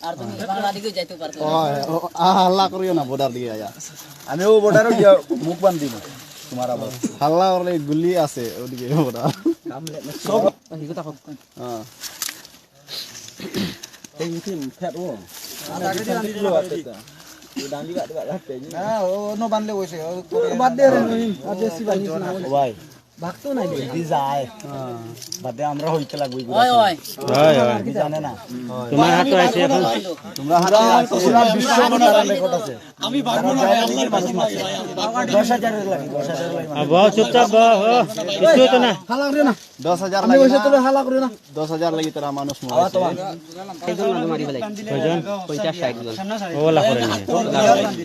আর তুমি বাংলা দিকে যাইতে পারতো ও, হাল্লা করিও না বোর্ডার দিকে আয়া। আমি ও বোর্ডারও গিয়া মুখ বান্ধ দিব তোমার আবার। হাল্লা করলে গুলি আছে ওদিকে বোর্ডার সব হ্যাঁ না ও ন বান্ধলে কইছে বাদ দে রে আর বেশি বানিস না ভাই। ভাগতো নাই যদি যায় বাদে আমরা হইতে লাগবই হয় হয়। জানে না। তোমার হাতে আছে এখন। তোমরা হাতে পুরা বিশ্ব তারা রেকর্ড আছে? আমি ভাগবো না দশ হাজারের লাগে দশ হাজারের লাগে আর বহ চুপচাপ বহ কিছু হতো না। দশ হাজার লাগে না। হালা করে না। দশ হাজার লাগি তারা মানুষ মরাইছে কয়জন ওলা করে নিয়ে না নেট দিতাম না তোমারে বানানোর ব্যবস্থা করবি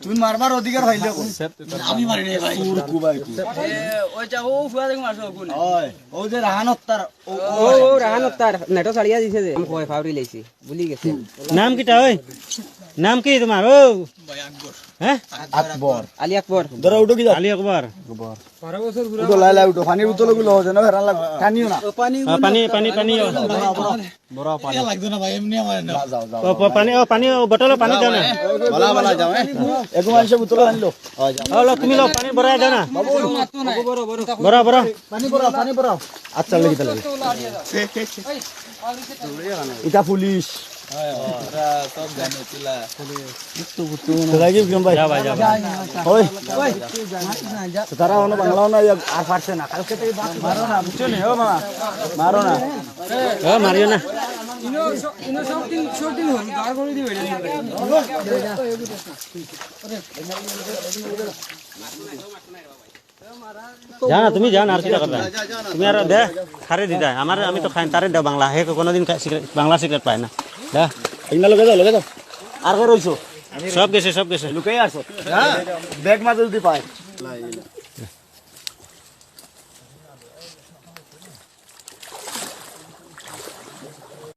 তুমি মারবার অধিকার হইলে আমি মারি নাই ভাই। কুবাই কু ওই যা ও ফুয়া দেখো মারছো কোন ওই ও যে রাহান হত্যার ও ও রাহান তার নেটো ছাড়িয়া দিছে যে। আমি কয় ফাউরি লাইছি ভুলি গেছে। নাম কিটা ওই নাম কি তোমার? ও। হ্যাঁ? আকবর। আলী আকবর। ধরো উঠো কি আলী আকবর। উঠো লাই লাই উঠো। পানি উতলো গুলো হচ্ছে না হেরান লাগ টানিও না। আ, পানি পানি পানি বড় পানি। লাগতো না ভাই এমনি আমার যাও যাও পানি ও পানি ও বটল পানি দাও না। বলা বলা যাও এগো মানুষ উতলো আনলো। ও লো তুমি লো পানি ভরাই দাও না। বড় বড়। পানি পানি আচ্ছা লাগি তাহলে এটা পুলিশ। না না না নি না মারিও না তুমি জান আর কিটা কথা। তুমি আর দে খারে দিদা আমার আমি তো খাই তারে দাও বাংলা। হে কোনোদিন বাংলা সিগারেট পায় না। দে এগুলা লগে যাও লগে যাও আর কই রইছো? সব গেছে সব গেছে। লুকাই আসো। ব্যাগ মাঝে যদি পায়।